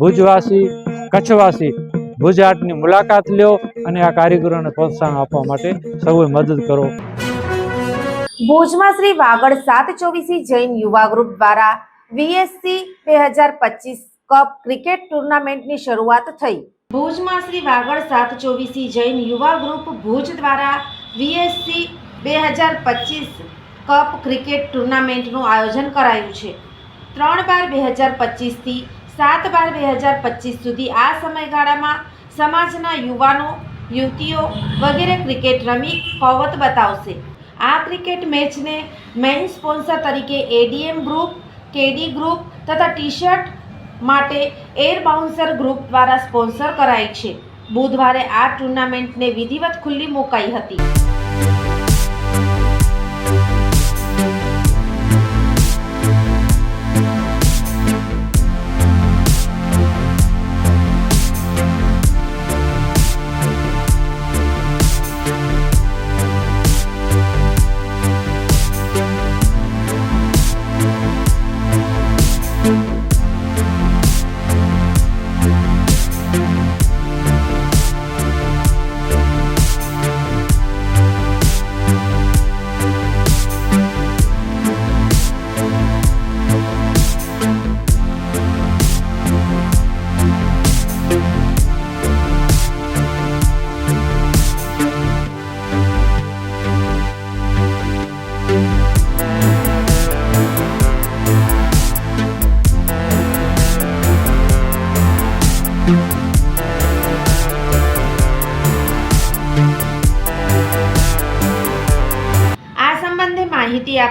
ભુજવાસી, કચ્છવાસી ભુજ આર્ટની મુલાકાત લ્યો અને આ કારીગરોને પ્રોત્સાહન આપવા માટે સૌએ મદદ કરો. ભુજમાં શ્રી વાગડ સાત ચોવીસી જૈન યુવા ગ્રુપ દ્વારા વીએસસી બે હજાર પચીસ કપ ક્રિકેટ ટુર્નામેન્ટની શરૂઆત થઈ. ભુજમાં શ્રી વાગડ સાત ચોવીસી જૈન યુવા ગ્રુપ ભુજ દ્વારા વીએસસી બે હજાર પચીસ કપ ક્રિકેટ ટુર્નામેન્ટનું આયોજન કરાયું છે. ત્રણ બાર બે હજાર પચીસથી સાત બાર બે હજાર પચીસ સુધી આ સમયગાળામાં સમાજના યુવાનો, યુવતીઓ વગેરે ક્રિકેટ રમી કૌવત બતાવશે. આ ક્રિકેટ મેચને મેઇન સ્પોન્સર તરીકે એડીએમ ગ્રુપ કેડી ગ્રુપ તથા ટી શર્ટ માટે એર બાઉન્સર ગ્રુપ દ્વારા સ્પોન્સર કરાઈ છે. બુધવારે આ ટુર્નામેન્ટને વિધિવત ખુલ્લી મુકાઈ હતી.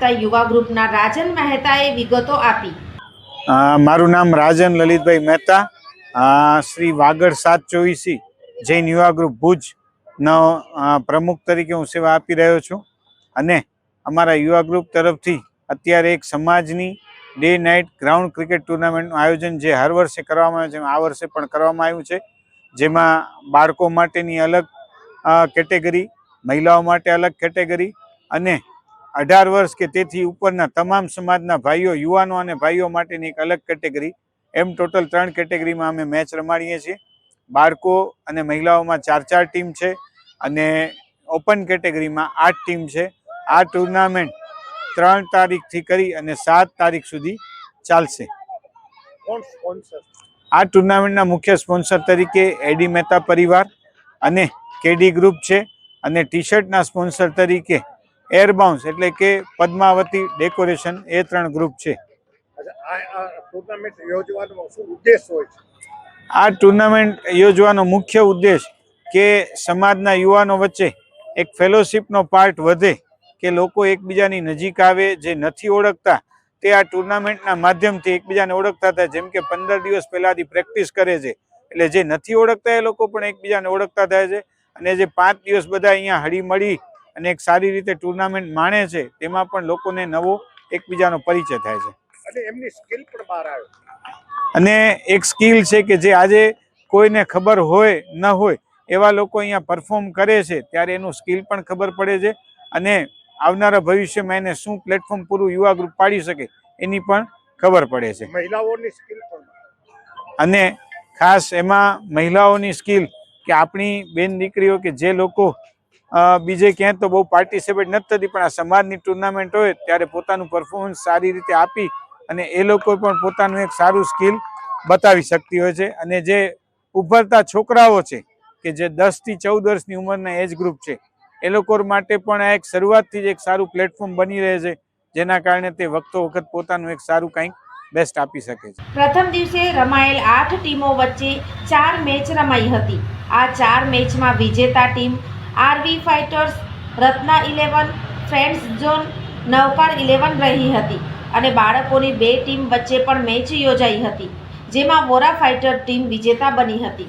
આપતા યુવા ગ્રુપના રાજન મહેતાએ વિગતો આપી. મારું નામ રાજન લલિતભાઈ મહેતા. શ્રી વાગડ સાત ચોવીસી જૈન યુવા ગ્રુપ ભુજનો નો પ્રમુખ તરીકે હું સેવા આપી રહ્યો છું. અને અમારા યુવા ગ્રુપ તરફથી અત્યારે એક સમાજની ડે નાઇટ ગ્રાઉન્ડ ક્રિકેટ ટુર્નામેન્ટનું આયોજન જે હર વર્ષે કરવામાં આવે છે, આ વર્ષે પણ કરવામાં આવ્યું છે. જેમાં બાળકો માટેની અલગ કેટેગરી, મહિલાઓ માટે અલગ કેટેગરી અને અઢાર વર્ષ કે તેથી ઉપરના તમામ સમાજના ભાઈઓ યુવાનો અને ભાઈઓ માટેની એક અલગ કેટેગરી. એમ ટોટલ ત્રણ કેટેગરીમાં અમે મેચ રમાડીએ છીએ. બાળકો અને મહિલાઓમાં ચાર ચાર ટીમ છે અને ઓપન કેટેગરીમાં આઠ ટીમ છે. આ ટુર્નામેન્ટ ત્રણ તારીખથી કરી અને સાત તારીખ સુધી ચાલશે. આ ટુર્નામેન્ટના મુખ્ય સ્પોન્સર તરીકે એડી મહેતા પરિવાર અને કેડી ગ્રુપ છે અને ટી શર્ટના સ્પોન્સર તરીકે એરબાઉન્સ એટલે કે પદ્માવતી ડેકોરેશન એ ત્રણ ગ્રુપ છે. આ ટુર્નામેન્ટ યોજવાનો મુખ્ય ઉદ્દેશ કે સમાજના યુવાનો વચ્ચે એક ફેલોશિપનો પાર્ટ વધે કે લોકો એકબીજાની નજીક આવે જે નથી ઓળખતા તે આ ટુર્નામેન્ટના માધ્યમથી એકબીજાને ઓળખતા થાય જેમ કે પંદર દિવસ પહેલાંથી પ્રેક્ટિસ કરે છે. એટલે જે નથી ઓળખતા એ લોકો પણ એકબીજાને ઓળખતા થાય છે. અને જે પાંચ દિવસ બધા અહીંયા હળી મળી અને એક સારી રીતે ટુર્નામેન્ટ માણે છે તેમાં પણ લોકોને નવો એકબીજાનો પરિચય થાય છે. અને એમની સ્કિલ પણ બહાર આવે. અને એક સ્કિલ છે કે જે આજે કોઈને ખબર હોય ન હોય એવા લોકો અહીંયા પરફોર્મ કરે છે ત્યારે એનું સ્કિલ પણ ખબર પડે છે અને આવનારા ભવિષ્યમાં એને શું પ્લેટફોર્મ પૂરું યુવા ગ્રુપ પાડી શકે એની પણ ખબર પડે છે. મહિલાઓની સ્કિલ અને ખાસ એમાં મહિલાઓની સ્કિલ કે આપણી બેન દીકરીઓ કે જે લોકો બીજે ક્યાંય તો બહુ પાર્ટિસિપેટ નથી થતી, પણ આ સમાજની ટુર્નામેન્ટ હોય ત્યારે પોતાનું પરફોર્મન્સ સારી રીતે આપી અને એ લોકો પણ પોતાનું એક સારું સ્કિલ બતાવી શકતી હોય છે. અને જે ઉભરતા છોકરાઓ છે, કે જે દસથી ચૌદ વર્ષની ઉંમરના એજ ગ્રુપ છે, એ લોકો માટે પણ આ એક શરૂઆતથી જ એક સારું પ્લેટફોર્મ બની રહે છે, જેના કારણે તે વખતો વખત પોતાનું એક સારું કંઈક બેસ્ટ આપી શકે છે. પ્રથમ દિવસે રમાયેલ આઠ ટીમો વચ્ચે ચાર મેચ રમાઈ હતી. આ ચાર મેચમાં વિજેતા team RV fighters Ratna eleven, friends zone Navkar eleven રહી હતી અને બાળકોની બે ટીમ વચ્ચે પણ મેચ યોજાઈ હતી, જેમાં વોરા ફાઇટર ટીમ વિજેતા બની હતી.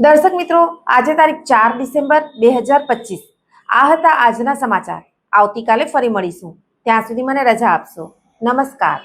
દર્શક મિત્રો, આજે તારીખ ચાર ડિસેમ્બર બે હજાર પચીસ. આ હતા આજના સમાચાર. આવતીકાલે ફરી મળીશું. ત્યાં સુધી મને રજા આપશો. નમસ્કાર.